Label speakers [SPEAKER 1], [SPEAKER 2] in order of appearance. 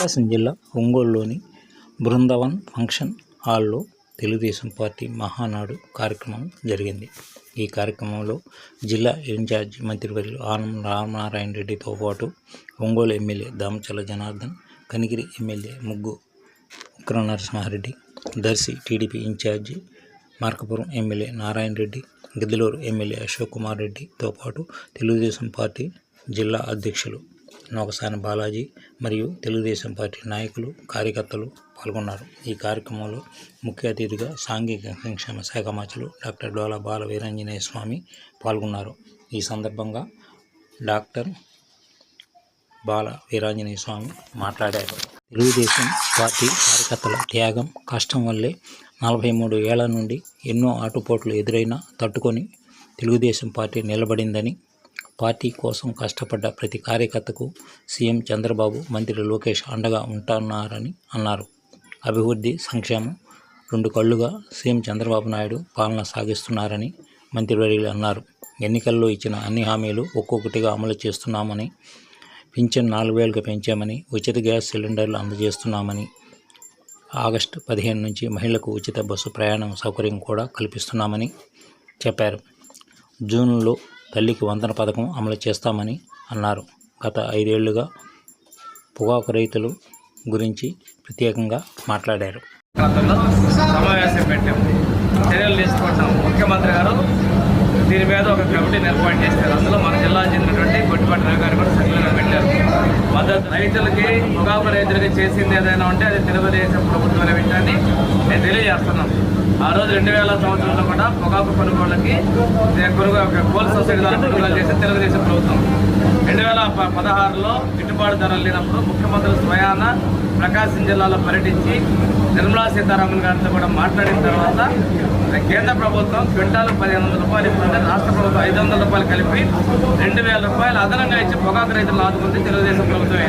[SPEAKER 1] ప్రకాశం జిల్లా ఒంగోలులోని బృందావన్ ఫంక్షన్ హాల్లో తెలుగుదేశం పార్టీ మహానాడు కార్యక్రమం జరిగింది. ఈ కార్యక్రమంలో జిల్లా ఇన్ఛార్జ్ మంత్రివర్యులు ఆనం రామనారాయణ రెడ్డితో పాటు Ongole MLA Damacharla Janardhan Kanigiri MLA Mukku Ugra Narasimhareddy Darsi TDP incharge Markapuram MLA Narayana Reddy Giddalur MLA Ashok Kumar రెడ్డితో పాటు తెలుగుదేశం పార్టీ జిల్లా అధ్యక్షులు నోకసాని బాలాజీ మరియు తెలుగుదేశం పార్టీ నాయకులు కార్యకర్తలు పాల్గొన్నారు. ఈ కార్యక్రమంలో ముఖ్య అతిథిగా సాంఘిక సంక్షేమ శాఖ మంత్రులు డాక్టర్ డోలా బాల వీరాంజనేయ స్వామి పాల్గొన్నారు. ఈ సందర్భంగా డాక్టర్ బాల వీరాంజనేయ స్వామి మాట్లాడారు. తెలుగుదేశం పార్టీ కార్యకర్తల త్యాగం కష్టం వల్లే నలభై మూడు ఏళ్ళ నుండి ఎన్నో ఆటుపోట్లు ఎదురైనా తట్టుకొని తెలుగుదేశం పార్టీ నిలబడిందని పార్టీ కోసం కష్టపడ్డ ప్రతి కార్యకర్తకు సీఎం చంద్రబాబు మంత్రి లోకేష్ అండగా ఉంటున్నారని అన్నారు. అభివృద్ధి సంక్షేమం రెండు కళ్ళుగా సీఎం చంద్రబాబు నాయుడు పాలన సాగిస్తున్నారని మంత్రివర్యులు అన్నారు. ఎన్నికల్లో ఇచ్చిన అన్ని హామీలు ఒక్కొక్కటిగా అమలు చేస్తున్నామని పింఛన్ నాలుగు వేలకు పెంచామని ఉచిత గ్యాస్ సిలిండర్లు అందజేస్తున్నామని ఆగస్టు పదిహేను నుంచి మహిళలకు ఉచిత బస్సు ప్రయాణం సౌకర్యం కూడా కల్పిస్తున్నామని చెప్పారు. జూన్లో తల్లికి వందన పథకం అమలు చేస్తామని అన్నారు. గత ఐదేళ్ళుగా పొగాకు రైతులు గురించి ప్రత్యేకంగా మాట్లాడారు.
[SPEAKER 2] సమావేశం పెట్టాము చర్యలు తీసుకుంటాం. ముఖ్యమంత్రి గారు దీని మీద ఒక కమిటీని ఏర్పాటు చేశారు. అందులో మన జిల్లా చెందినటువంటి గుట్టిపట్టి రావు గారు కూడా సభ్యులుగా పెట్టారు. మద్దతు రైతులకి పొగాకు రైతులకి చేసింది ఏదైనా ఉంటే అది తెలుగుదేశం ప్రభుత్వం అనే విషయాన్ని నేను తెలియజేస్తున్నాను. ఆ రోజు రెండు వేల సంవత్సరంలో కూడా పొగాకు కొనుగోళ్ళకి కొనుగోలు కోల్ సొసైటీ ద్వారా కొనుగోలు చేసి తెలుగుదేశం ప్రభుత్వం. రెండు వేల ప- పదహారులో గిట్టుబాటు ధరలు లేనప్పుడు ముఖ్యమంత్రి స్వయాన ప్రకాశం జిల్లాలో పర్యటించి నిర్మలా సీతారామన్ గారితో కూడా మాట్లాడిన తర్వాత కేంద్ర ప్రభుత్వం క్వింటాలు పదిహేను వందల రూపాయలు ఇస్తుంది రాష్ట్ర ప్రభుత్వం ఐదు వందల రూపాయలు కలిపి రెండు వేల రూపాయలు అదనంగా ఇచ్చి పొగాకు రైతులు ఆదుకుంది తెలుగుదేశం ప్రభుత్వమే.